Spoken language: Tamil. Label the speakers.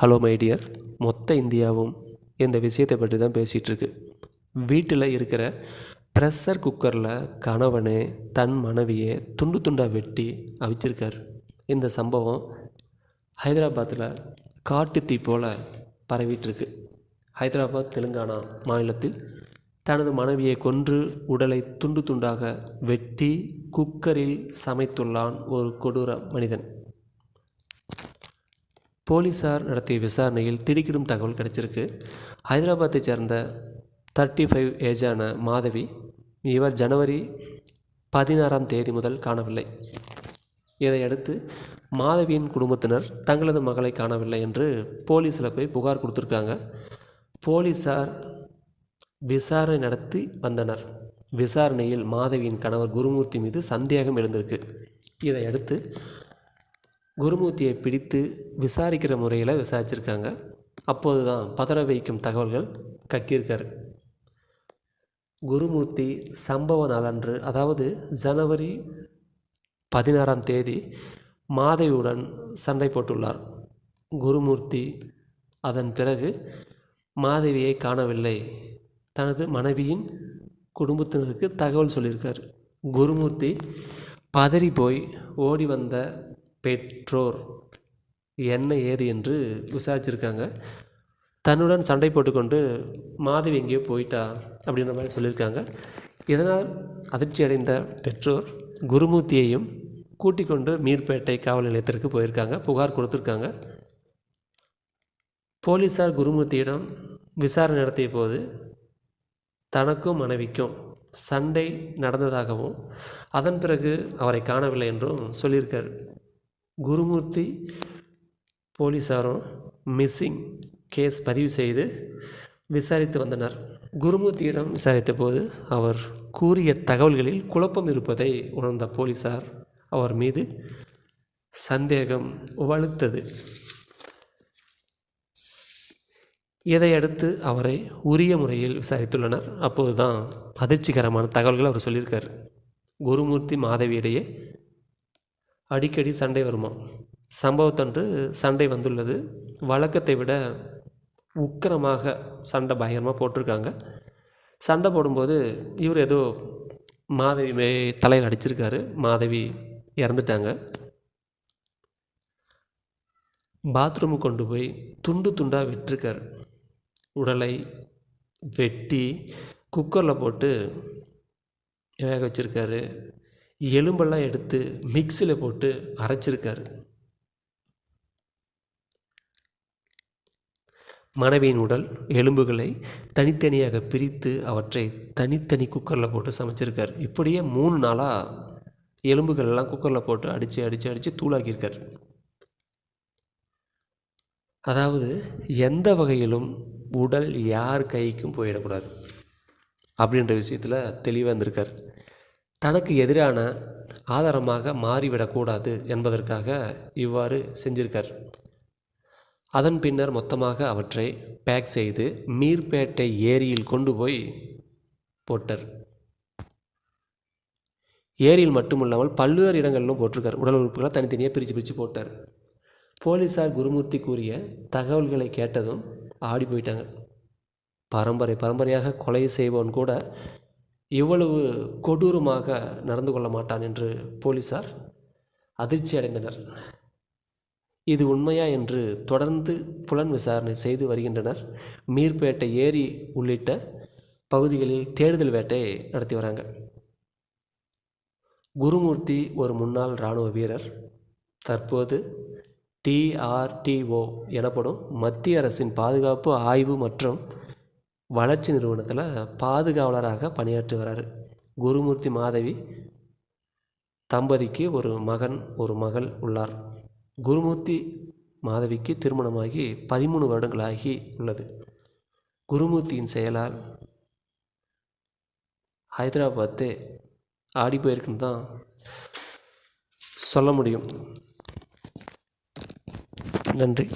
Speaker 1: ஹலோ மைடியர் மொத்த இந்தியாவும் இந்த விஷயத்தை பற்றி தான் பேசிகிட்ருக்கு. வீட்டில் இருக்கிற ப்ரெஷர் குக்கரில் கணவனே தன் மனைவியை துண்டு துண்டாக வெட்டி அவிச்சிருக்கார். இந்த சம்பவம் ஹைதராபாத்தில் காட்டுத்தீ போல் பரவிட்டுருக்கு ஹைதராபாத் தெலுங்கானா மாநிலத்தில் தனது மனைவியை கொன்று உடலை துண்டு துண்டாக வெட்டி குக்கரில் சமைத்துள்ளான் ஒரு கொடூர மனிதன். போலீஸார் நடத்திய விசாரணையில் திடுக்கிடும் தகவல் கிடைச்சிருக்கு. ஹைதராபாத்தை சேர்ந்த தேர்ட்டி ஃபைவ் ஏஜான மாதவி இவர் ஜனவரி பதினாறாம் தேதி முதல் காணவில்லை. இதையடுத்து மாதவியின் குடும்பத்தினர் தங்களது மகளை காணவில்லை என்று போலீஸில் போய் புகார் கொடுத்துருக்காங்க. போலீஸார் விசாரணை நடத்தி வந்தனர். விசாரணையில் மாதவியின் கணவர் குருமூர்த்தி மீது சந்தேகம் எழுந்திருக்கு. இதையடுத்து குருமூர்த்தியை பிடித்து விசாரிக்கிற முறையில் விசாரிச்சிருக்காங்க. அப்போது தான் பதற வைக்கும் தகவல்கள் கக்கியிருக்காரு. குருமூர்த்தி சம்பவ நாளன்று அதாவது ஜனவரி பதினாறாம் தேதி மாதவியுடன் சண்டை போட்டுள்ளார். குருமூர்த்தி அதன் பிறகு மாதவியை காணவில்லை. தனது மனைவியின் குடும்பத்தினருக்கு தகவல் சொல்லியிருக்கார். குருமூர்த்தி பதறி போய் ஓடி வந்த பெற்றோர் என்ன ஏது என்று விசாரிச்சிருக்காங்க. தன்னுடன் சண்டை போட்டுக்கொண்டு மாதவி எங்கேயோ போயிட்டா அப்படின்ற மாதிரி சொல்லியிருக்காங்க. இதனால் அதிர்ச்சி அடைந்த பெற்றோர் குருமூர்த்தியையும் கூட்டிக் கொண்டு மீர்பேட்டை காவல் நிலையத்திற்கு போயிருக்காங்க. புகார் கொடுத்துருக்காங்க. போலீஸார் குருமூர்த்தியிடம் விசாரணை நடத்திய போது தனக்கும் மனைவிக்கும் சண்டை நடந்ததாகவும் அதன் பிறகு அவரை காணவில்லை என்றும் சொல்லியிருக்கார். குருமூர்த்தி போலீஸாரும் மிஸ்ஸிங் கேஸ் பதிவு செய்து விசாரித்து வந்தனர். குருமூர்த்தியிடம் விசாரித்த போது அவர் கூறிய தகவல்களில் குழப்பம் இருப்பதை உணர்ந்த போலீஸார் அவர் மீது சந்தேகம் வலுத்தது. இதையடுத்து அவரை உரிய முறையில் விசாரித்துள்ளனர். அப்போது தான் அதிர்ச்சிகரமான தகவல்கள் அவர் சொல்லியிருக்கார். குருமூர்த்தி மாதவியிடையே அடிக்கடி சண்டை வருமா? சம்பவத்தன்று சண்டை வந்துள்ளது. வழக்கத்தை விட உக்கிரமாக சண்டை பயங்கரமாக போட்டிருக்காங்க. சண்டை போடும்போது இவர் ஏதோ மாதவி மே தலையில் அடிச்சிருக்காரு. மாதவி இறந்துட்டாங்க. பாத்ரூமு கொண்டு போய் துண்டு துண்டாக விட்டுருக்கார். உடலை வெட்டி குக்கரில் போட்டு வேக வச்சுருக்காரு. எலும்பெல்லாம் எடுத்து மிக்சியில் போட்டு அரைச்சிருக்காரு. மனைவியின் உடல் எலும்புகளை தனித்தனியாக பிரித்து அவற்றை தனித்தனி குக்கரில் போட்டு சமைச்சிருக்கார். இப்படியே மூணு நாளாக எலும்புகள் எல்லாம் குக்கரில் போட்டு அடித்து அடித்து அடித்து தூளாக்கியிருக்கார். அதாவது எந்த வகையிலும் உடல் யார் கைக்கும் போயிடக்கூடாது. அப்படின்ற விஷயத்தில் தெளிவாக இருந்திருக்கார். தனக்கு எதிரான ஆதாரமாக மாறிவிடக்கூடாது என்பதற்காக இவ்வாறு செஞ்சிருக்கார். அதன் பின்னர் மொத்தமாக அவற்றை பேக் செய்து மீர்பேட்டை ஏரியில் கொண்டு போய் போட்டார். ஏரியில் மட்டுமில்லாமல் பல்வேறு இடங்களிலும் போட்டிருக்கார். உடல் உறுப்புகளை தனித்தனியாக பிரித்து பிரித்து போட்டார். போலீஸார் குருமூர்த்தி கூறிய தகவல்களை கேட்டதும் ஆடி போயிட்டாங்க. பரம்பரை பரம்பரையாக கொலை செய்பவன் கூட இவ்வளவு கொடூரமாக நடந்து கொள்ள மாட்டான் என்று போலீசார் அதிர்ச்சி அடைந்தனர். இது உண்மையா என்று தொடர்ந்து புலன் விசாரணை செய்து வருகின்றனர். மீர்பேட்டை ஏரி உள்ளிட்ட பகுதிகளில் தேடுதல் வேட்டை நடத்தி வராங்க. குருமூர்த்தி ஒரு முன்னாள் இராணுவ வீரர். தற்போது டிஆர்டிஓ எனப்படும் மத்திய அரசின் பாதுகாப்பு ஆய்வு மற்றும் வளர்ச்சி நிறுவனத்தில் பாதுகாவலராக பணியாற்றி வராரு. குருமூர்த்தி மாதவி தம்பதிக்கு ஒரு மகன் ஒரு மகள் உள்ளார். குருமூர்த்தி மாதவிக்கு திருமணமாகி பதிமூணு வருடங்களாகி உள்ளது. குருமூர்த்தியின் செயலால் ஹைதராபாத்தே ஆடி போயிருக்குன்னு தான் சொல்ல முடியும். நன்றி.